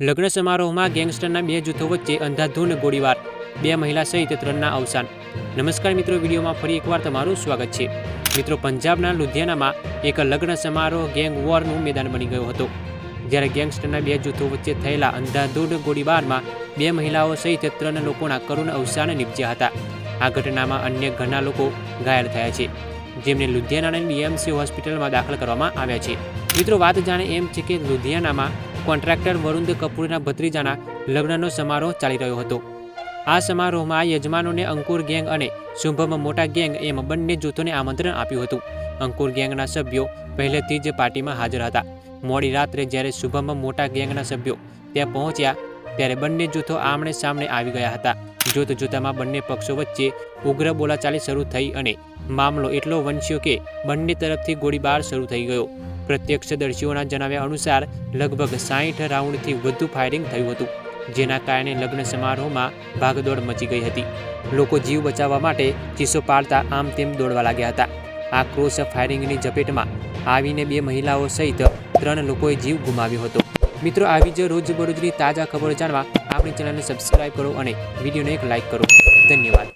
લગ્ન સમારોહમાં ગેંગસ્ટરના બે જૂથો વચ્ચે અંધાધૂન ગોળીબાર, બે મહિલા સહિત ત્રણના અવસાન. નમસ્કાર મિત્રો, વિડીયોમાં ફરી એકવાર તમારું સ્વાગત છે. મિત્રો, પંજાબના લુધિયાનામાં એક લગ્ન સમારોહ ગેંગ વોરનું મેદાન બની ગયો હતો. જ્યારે ગેંગસ્ટરના બે જૂથો વચ્ચે થયેલા અંધાધૂંધ ગોળીબારમાં બે મહિલાઓ સહિત ત્રણ લોકોના કરુણ અવસાન નીપજ્યા હતા. આ ઘટનામાં અન્ય ઘણા લોકો ઘાયલ થયા છે, જેમને લુધિયાનાની બીએમસી હોસ્પિટલમાં દાખલ કરવામાં આવ્યા છે. મિત્રો, વાત જાણે એમ છે કે લુધિયાનામાં કોન્ટ્રાક્ટર વરુણ કપૂરના ભત્રીજાના લગ્નનો સમારોહ ચાલી રહ્યો હતો. આ સમારોહમાં યજમાનોને અંકુર ગેંગ અને શુભમ મોટા ગેંગ એમ બંને જૂથોને આમંત્રણ આપ્યું હતું. અંકુર ગેંગના સભ્યો પહેલેથી જ પાર્ટીમાં હાજર હતા. મોડી રાત્રે જ્યારે શુભમ મોટા ગેંગના સભ્યો ત્યાં પહોંચ્યા, ત્યારે બંને જૂથો આમણે સામને આવી ગયા હતા. જોત જોતામાં બંને પક્ષો વચ્ચે ઉગ્ર બોલાચાલી શરૂ થઈ અને મામલો એટલો વંશ્યો કે બંને તરફથી ગોળીબાર શરૂ થઈ ગયો. પ્રત્યક્ષદર્શીઓના જણાવ્યા અનુસાર, લગભગ સાહીઠ રાઉન્ડથી વધુ ફાયરિંગ થયું હતું, જેના કારણે લગ્ન સમારોહમાં ભાગદોડ મચી ગઈ હતી. લોકો જીવ બચાવવા માટે ચીસો પાડતા આમ તેમ દોડવા લાગ્યા હતા. આ ક્રોસ ફાયરિંગની ઝપેટમાં આવીને બે મહિલાઓ સહિત ત્રણ લોકોએ જીવ ગુમાવ્યો હતો. મિત્રો, આવી જ રોજબરોજની તાજા ખબરો જાણવા આપણી ચેનલને સબસ્ક્રાઈબ કરો અને વિડીયોને એક લાઇક કરો. ધન્યવાદ.